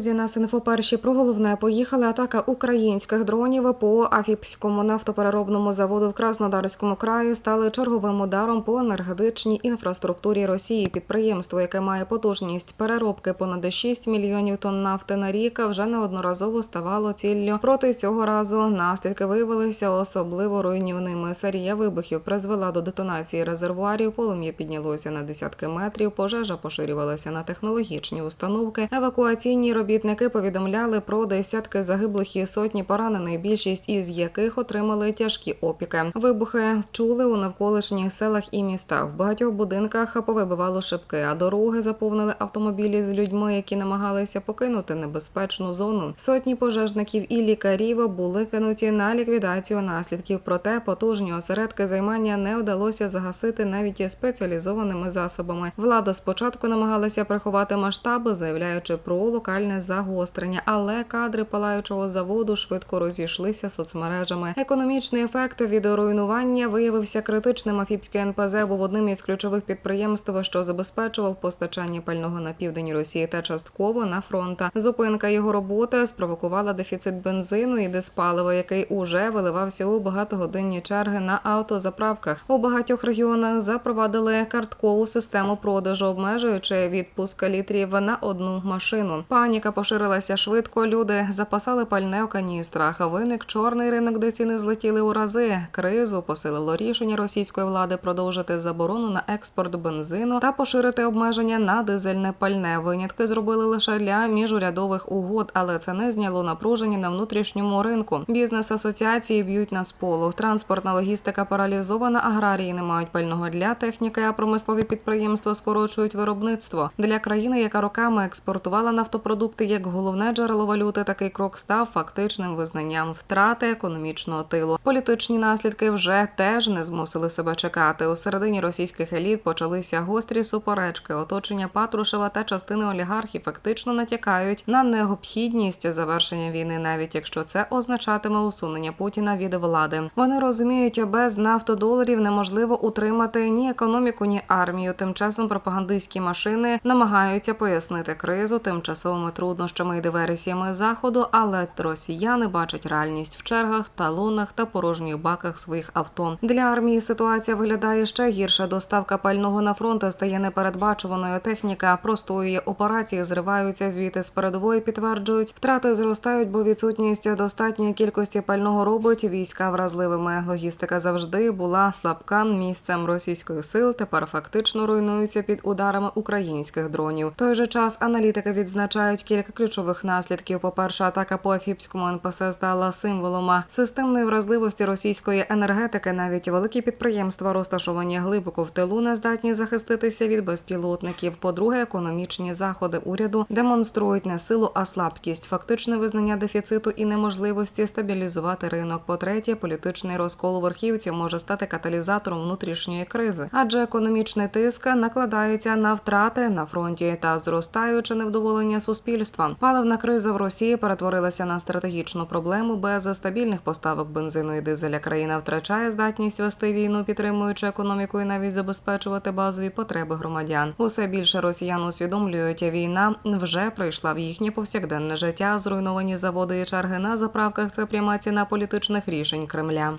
друзі, на Синфо перші про головне поїхали атака українських дронів по Афіпському нафтопереробному заводу в Краснодарському краї стали черговим ударом по енергетичній інфраструктурі Росії. Підприємство, яке має потужність переробки понад 6 мільйонів тонн нафти на рік, вже неодноразово ставало ціллю. Проти цього разу наслідки виявилися особливо руйнівними. Серія вибухів призвела до детонації резервуарів. Полум'я піднялося на десятки метрів. Пожежа поширювалася на технологічні установки. Евакуаційні робітники повідомляли про десятки загиблих і сотні поранених, більшість із яких отримали тяжкі опіки. Вибухи чули у навколишніх селах і містах. В багатьох будинках повибивало шибки, а дороги заповнили автомобілі з людьми, які намагалися покинути небезпечну зону. Сотні пожежників і лікарів були кинуті на ліквідацію наслідків. Проте потужні осередки займання не вдалося загасити навіть спеціалізованими засобами. Влада спочатку намагалася приховати масштаби, заявляючи про локальне загострення, але кадри палаючого заводу швидко розійшлися соцмережами. Економічний ефект від руйнування виявився критичним. Афіпське НПЗ був одним із ключових підприємств, що забезпечував постачання пального на південь Росії та частково на фронта. Зупинка його роботи спровокувала дефіцит бензину і диспалива, який уже виливався у багатогодинні черги на автозаправках. У багатьох регіонах запровадили карткову систему продажу, обмежуючи відпуск літрів на одну машину. Паніка поширилася швидко. Люди запасали пальне у каністрах. Виник чорний ринок, де ціни злетіли у рази. Кризу посилило рішення російської влади продовжити заборону на експорт бензину та поширити обмеження на дизельне пальне. Винятки зробили лише для міжурядових угод, але це не зняло напруження на внутрішньому ринку. Бізнес асоціації б'ють на сполох. Транспортна логістика паралізована. Аграрії не мають пального для техніки, а промислові підприємства скорочують виробництво для країни, яка роками експортувала нафтопродукти як головне джерело валюти. Такий крок став фактичним визнанням втрати економічного тилу. Політичні наслідки вже теж не змусили себе чекати. У середині російських еліт почалися гострі суперечки. Оточення Патрушева та частини олігархів фактично натякають на необхідність завершення війни, навіть якщо це означатиме усунення Путіна від влади. Вони розуміють, без нафтодоларів неможливо утримати ні економіку, ні армію. Тим часом пропагандистські машини намагаються пояснити кризу тимчасовими труднощами і диверсіями заходу, але росіяни бачать реальність в чергах, талонах та порожніх баках своїх авто. Для армії ситуація виглядає ще гірше. Доставка пального на фронт стає непередбачуваною. Техніка простоює операції, зриваються звіти з передової. Підтверджують, втрати зростають, бо відсутність достатньої кількості пального робить війська вразливими. Логістика завжди була слабка місцем російських сил. Тепер фактично руйнується під ударами українських дронів. В той же час аналітики відзначають кілька ключових наслідків. По перше, атака по Афіпському НПС стала символом системної вразливості російської енергетики. Навіть великі підприємства, розташовані глибоко в тилу, не здатні захиститися від безпілотників. По-друге, економічні заходи уряду демонструють не силу, а слабкість, фактичне визнання дефіциту і неможливості стабілізувати ринок. По-третє, політичний розкол у верхівці може стати каталізатором внутрішньої кризи, адже економічний тиск накладається на втрати на фронті та зростаюче невдоволення суспільства. Паливна криза в Росії перетворилася на стратегічну проблему без стабільних поставок бензину і дизеля. Країна втрачає здатність вести війну, підтримуючи економіку і навіть забезпечувати базові потреби громадян. Усе більше росіян усвідомлюють, війна вже прийшла в їхнє повсякденне життя. Зруйновані заводи і черги на заправках. Це пряма ціна політичних рішень Кремля.